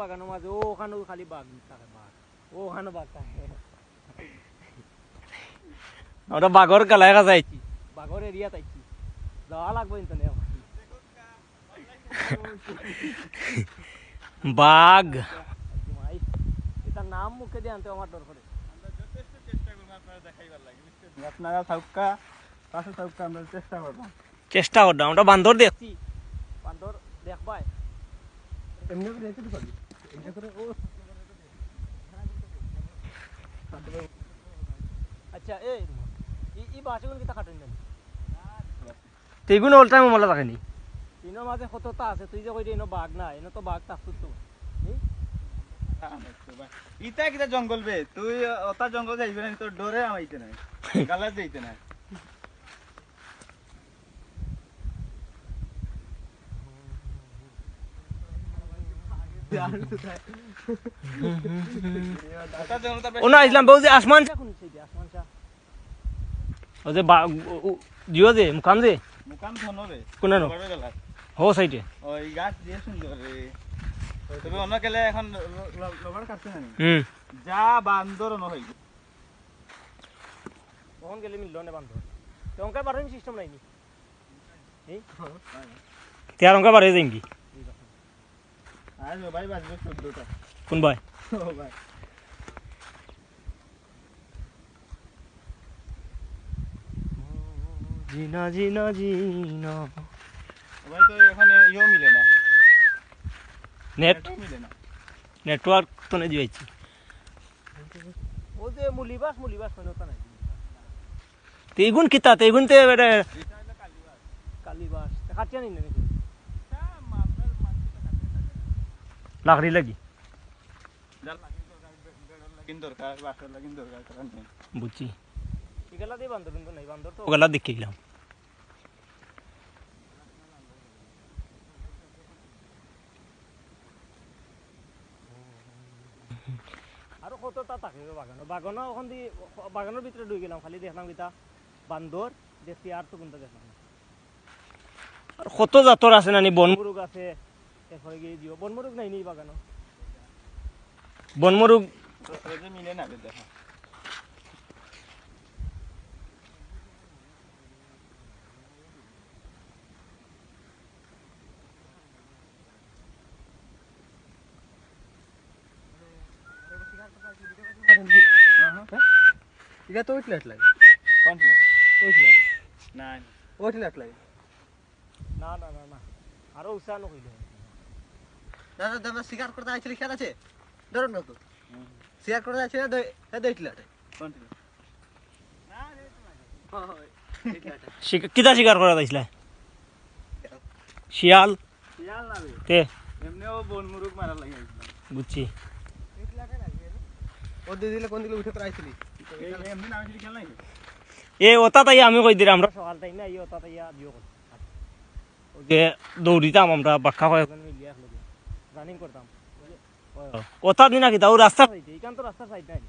বাগানের মাঝে ও ওখানেও খালি বাঘ থাকে বাঘ। ওখানে বাঘ থাকে। আমরা বাঘর গালায় যাইছি বাঘর এরিয়া তাইছি যাওয়া লাগবে কিন্তু বাঘ। এটার নাম মুখে দিয়ে আনতে আমার ডর করে আপনারা সাউকা পাশে সাউকা আমরা চেষ্টা করব। চেষ্টা করলাম আমরা বান্দর দেখছি বান্দর দেখবাই এমনি আচ্ছা তেগুন অল টাইম মলা থাকেনি তিনোর মাঝে কতটা আছে তুই যে কইলি এনো বাঘ না এনো তো বাঘ থাকতো তো। ইতা কিটা জঙ্গল বে তুই ওটা জঙ্গল যাইবে না তোর ডরে আমাইতে নাই গালা যাইতে নাই। ওনা ইসলাম বউ যে আসমান ও যে জিও যে মুকাম যে? মুকাম ধন বে কোন নো? হো সাইডে ওই গাছ দিয়ে সুন্দর রে তবে অন্য কেলে এখন লবার হুম যা বান্দর ন হই কখন গেলে মিললো না বান্ধব তো অঙ্কা বাড়ার সিস্টেম নাই নি? এই তেয়ার অঙ্কা বাড়ে যাই কি কোন ভাই? জিনা জিনা জিনা। ভাই তো এখানে ইও মিলে না। নেট? মিলে না। নেটওয়ার্ক তো নেই যাইছি ও যে মুলিবাস মুলিবাস মানে ওটা নাই। তেগুন কিতা? তেগুন তে বেটা কালিবাস। কাটিয়া নি লাকড়ি লাগি। বুঝছি। ওগুলা দেখে গেলাম। আৰু কতটা থাকে রে বাগানো? বাগানো ওখান দিয়ে বাগানোর ভিতরে ঢুকে গেলাম খালি দেখলাম কিতা বান্দর দেখছি আর তো কোনটা দেখলাম কত জাতর আছে নানি বন? বনমুরুগ আছে এরপরে গিয়ে দিও। বনমুরুগ নাই নি বাগানো বনমুরুগ মিলে না দেখা এটা তো ওইট লাগে? কোন ছিল ওইট লাগে না ওইট লাগে না না না না আরও উৎসাহ নকইলে দাদা দাদা শিকার করতে আইছিল খেয়াল আছে? ধরুন না তো শিকার করতে আইছিল শিক- কিতা শিকার করা যাইছিল শিয়াল? না বন মারা বুঝছি ও কোন দিকে উঠে করে এমনি নামে খেল নাই এ তাই আমি কই দিলাম আমরা। সকাল টাইমে আই ওটা তাই দিও যে দৌড়িতাম আমরা বাক্কা হয় রানিং করতাম। ওটা দিনা কি? তাও রাস্তা এইখান তো রাস্তা সাইড নাই